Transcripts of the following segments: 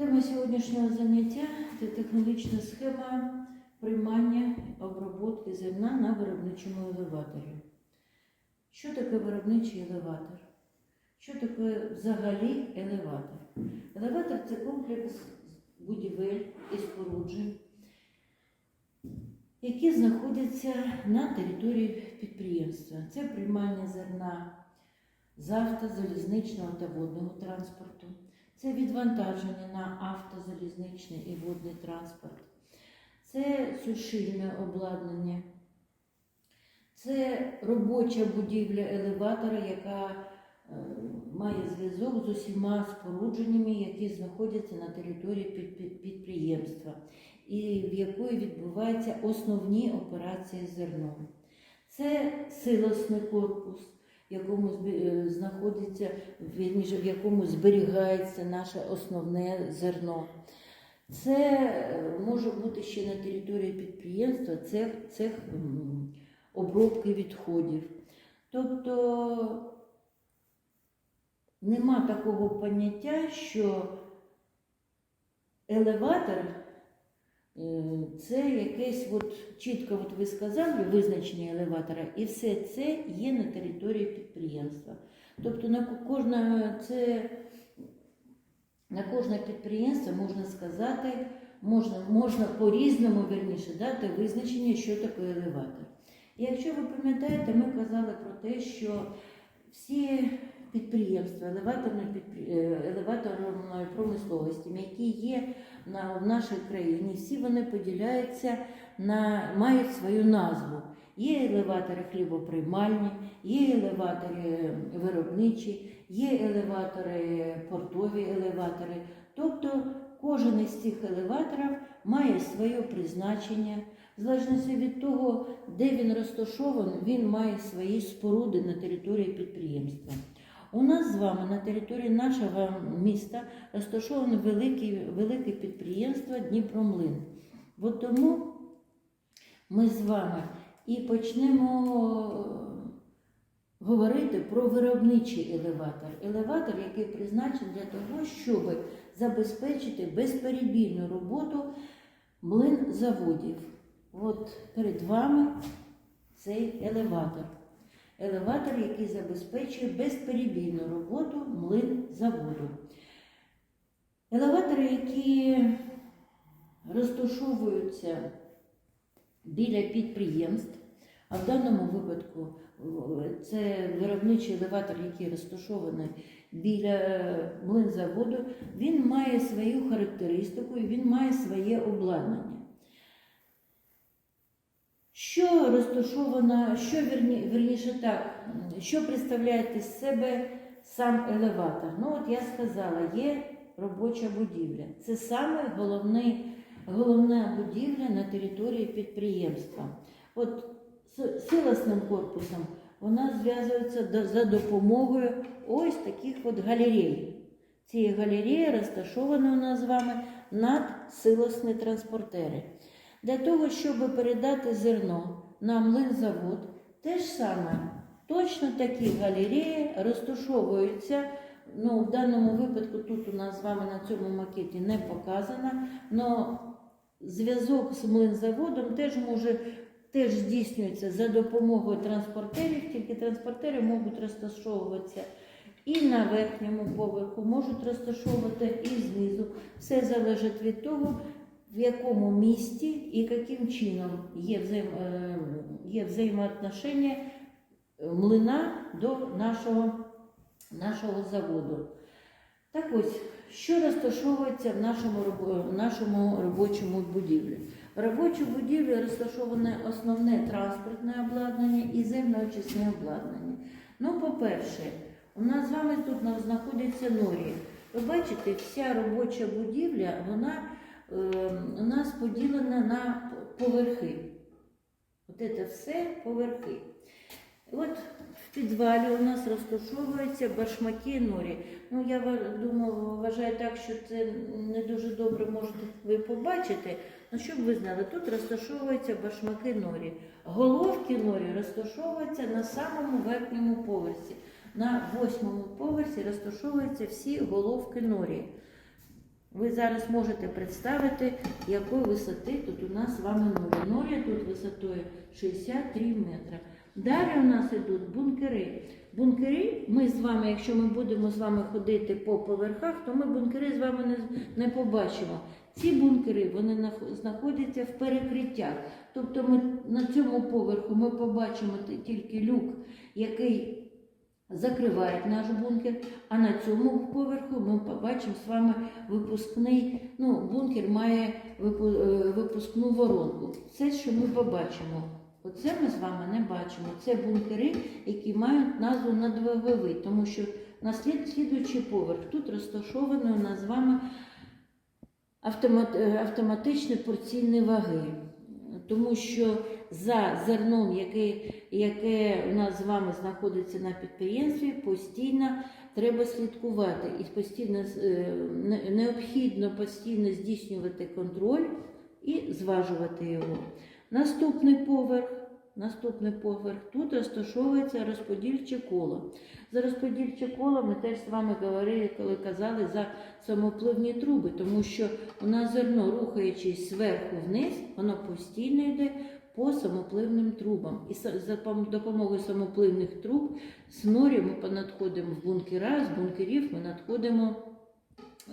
Тема сьогоднішнього заняття це технологічна схема приймання обробки зерна на виробничому елеваторі. Що таке виробничий елеватор? Що таке взагалі елеватор? Елеватор це комплекс будівель і споруджень, які знаходяться на території підприємства. Це приймання зерна з авто, залізничного та водного транспорту. Це відвантаження на автозалізничний і водний транспорт, це сушильне обладнання, це робоча будівля елеватора, яка е, має зв'язок з усіма спорудженнями, які знаходяться на території під- під- підприємства, і в якої відбуваються основні операції з зерном. Це силосний корпус в якому е, знаходиться, вірніше, в якому зберігається наше основне зерно. Це е, може бути ще на території підприємства цех, цех обробки відходів. Тобто нема такого поняття, що елеватор це якесь, от, чітко от ви сказали, визначення елеватора, і все це є на території підприємства. Тобто на кожне, це, на кожне підприємство можна сказати, можна, можна по-різному верніше дати визначення, що таке елеватор. Якщо ви пам'ятаєте, ми казали про те, що всі підприємства елеваторної, е, елеваторної промисловості, які є на, в нашій країні, всі вони поділяються на мають свою назву. Є елеватори хлібоприймальні, є елеватори виробничі, є елеватори портові елеватори. Тобто кожен із цих елеваторів має своє призначення. В залежності від того, де він розташований, він має свої споруди на території підприємства. У нас з вами на території нашого міста розташоване велике, велике підприємство Дніпромлин. От тому ми з вами і почнемо е, говорити про виробничий елеватор. Елеватор, який призначений для того, щоб забезпечити безперебійну роботу млин заводів. От перед вами цей елеватор. Елеватор, який забезпечує безперебійну роботу млин заводу. Елеватори, які розташовуються біля підприємств, а в даному випадку е, це виробничий елеватор, який розташований біля е, млинзаводу, він має свою характеристику і він має своє обладнання. Що розташовано, що вірні, вірніше так, що представляє з себе сам елеватор? Ну, от я сказала, є робоча будівля. Це саме головний, головна будівля на території підприємства. От з силосним корпусом вона зв'язується за допомогою ось таких от галерей. Ці галереї розташовані у нас з вами над силосні транспортери. Для того, щоб передати зерно на млинзавод, те ж саме, точно такі галереї розташовуються. Ну, в даному випадку тут у нас з вами на цьому макеті не показано, але зв'язок з млинзаводом теж може теж здійснюється за допомогою транспортерів, тільки транспортери можуть розташовуватися і на верхньому поверху, можуть розташовувати і знизу. Все залежить від того, в якому місті і яким чином є, взаєм, е, є взаємоотношення млина до нашого, нашого заводу. Так ось, що розташовується в нашому, в нашому робочому будівлі? В робочій будівлі розташоване основне транспортне обладнання і земноочисне обладнання. Ну, по-перше, у нас з вами тут на- знаходиться норі. Ви бачите, вся робоча будівля, вона у нас поділена на поверхи. От це все поверхи. От в підвалі у нас розташовуються башмаки норі. Ну, я думаю, вважаю так, що це не дуже добре можете ви побачити. Ну, щоб ви знали, тут розташовуються башмаки норі. Головки норі розташовуються на самому верхньому поверсі. На восьмому поверсі розташовуються всі головки норі. Ви зараз можете представити, якої висоти тут у нас з вами норя. Норя тут висотою 63 метри. Далі у нас йдуть бункери. Бункери, ми з вами, якщо ми будемо з вами ходити по поверхах, то ми бункери з вами не, не побачимо. Ці бункери вони нах- знаходяться в перекриттях. Тобто ми на цьому поверху ми побачимо тільки люк, який закриває наш бункер, а на цьому поверху ми побачимо з вами випускний, ну, бункер має е, випускну воронку. Це, що ми побачимо. Оце ми з вами не бачимо. Це бункери, які мають назву надваговий, тому що на слідуючий поверх тут розташований у нас з вами автомат, е, автоматичні порційні ваги. Тому що за зерном, яке, яке у нас з вами знаходиться на підприємстві, постійно треба слідкувати і постійно е, необхідно постійно здійснювати контроль і зважувати його. Наступний поверх. Наступний поверх тут розташовується розподільче коло. За розподільче коло ми теж з вами говорили, коли казали за самопливні труби, тому що у нас зерно, рухаючись зверху вниз, воно постійно йде по самопливним трубам. І за допомогою самопливних труб з моря ми понадходимо в бункера, з бункерів ми надходимо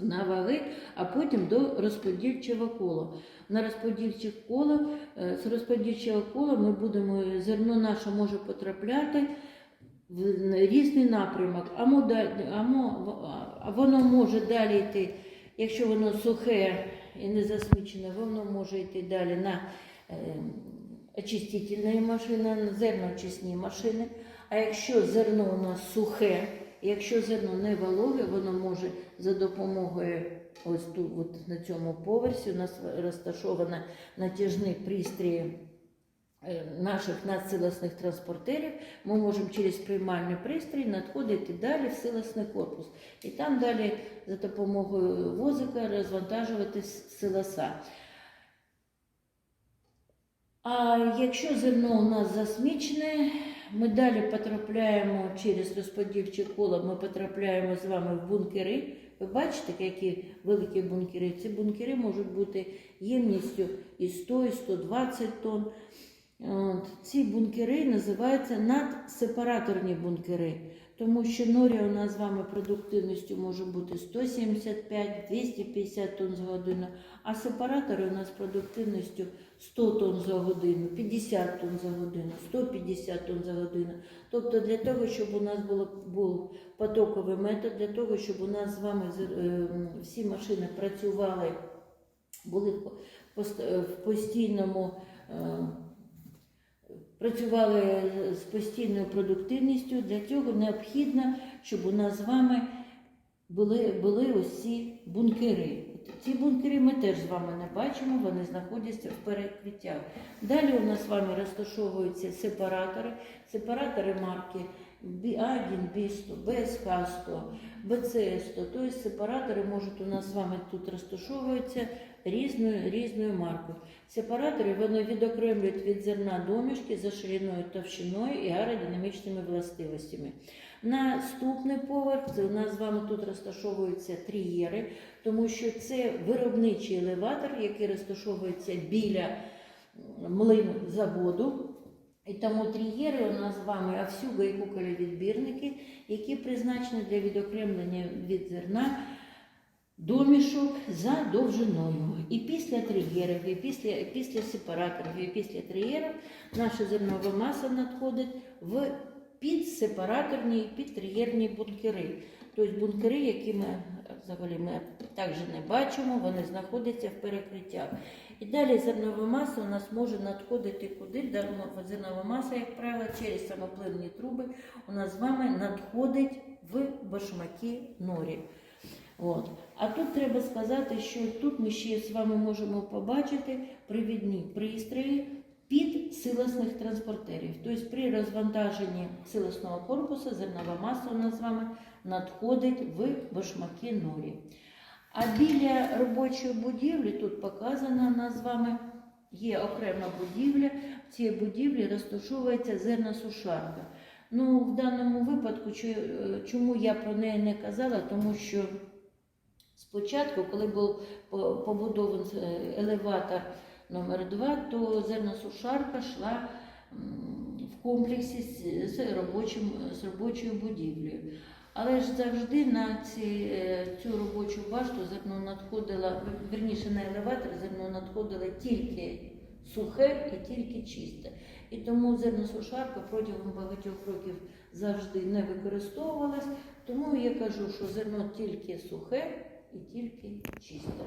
на ваги, а потім до розподільчого кола. На розподільче коло, е, з розподільчого кола ми будемо, зерно наше може потрапляти в різний напрямок, а, воно може далі йти, якщо воно сухе і не засмічене, воно може йти далі на е, очистительні машини, на зерноочисні машини. А якщо зерно у нас сухе, якщо зерно не вологе, воно може за допомогою ось тут от на цьому поверсі у нас розташовано натяжні пристрої е, наших надсилосних транспортерів. Ми можемо через приймальний пристрій надходити далі в силосний корпус. І там далі за допомогою возика розвантажувати силоса. А якщо зерно у нас засмічене, ми далі потрапляємо через розподільче коло, ми потрапляємо з вами в бункери. Ви бачите, які великі бункери? Ці бункери можуть бути ємністю і 100, і 120 тонн. Ці бункери називаються надсепараторні бункери, тому що норя у нас з вами продуктивністю може бути 175-250 тонн за годину, а сепаратори у нас продуктивністю 100 тонн за годину, 50 тонн за годину, 150 тонн за годину. Тобто для того, щоб у нас було, був потоковий метод, для того, щоб у нас з вами е, всі машини працювали, були в пост- е, в постійному. Працювали з постійною продуктивністю. Для цього необхідно, щоб у нас з вами були, були ось ці бункери. Ці бункери ми теж з вами не бачимо, вони знаходяться в перекриттях. Далі у нас з вами розташовуються сепаратори, сепаратори марки B1, B100, BSH100, BC100. Тобто сепаратори можуть у нас з вами тут розташовуються різною, різною маркою. Сепаратори вони відокремлюють від зерна домішки за шириною, товщиною і аеродинамічними властивостями. Наступний поверх у нас з вами тут розташовуються трієри, тому що це виробничий елеватор, який розташовується біля млин заводу. І тому трієри у нас з вами авсюга і куколевідбірники, які призначені для відокремлення від зерна домішок за довжиною. І після трієрів, і після, після сепараторів, і після трієрів наша зернова маса надходить в підсепараторні і підтрієрні бункери. Тобто бункери, які ми взагалі ми також не бачимо, вони знаходяться в перекриттях. І далі зернова маса у нас може надходити куди? Зернова маса, як правило, через самопливні труби у нас з вами надходить в башмаки норі. От. А тут треба сказати, що тут ми ще з вами можемо побачити привідні пристрої під силосних транспортерів. Тобто при розвантаженні силосного корпусу зернова маса у нас з вами надходить в башмаки норі. А біля робочої будівлі тут показано у нас з вами є окрема будівля. В цій будівлі розташовується зерносушарка. Ну, в даному випадку, е, чому я про неї не казала, тому що Спочатку, коли був побудований е, елеватор номер 2 то зерносушарка йшла в комплексі з, робочим, з робочою будівлею. Але ж завжди на ці, е, цю робочу башту зерно надходило, верніше на елеватор зерно надходило тільки сухе і тільки чисте. І тому зерносушарка протягом багатьох років завжди не використовувалась. Тому я кажу, що зерно тільки сухе і тільки чисте.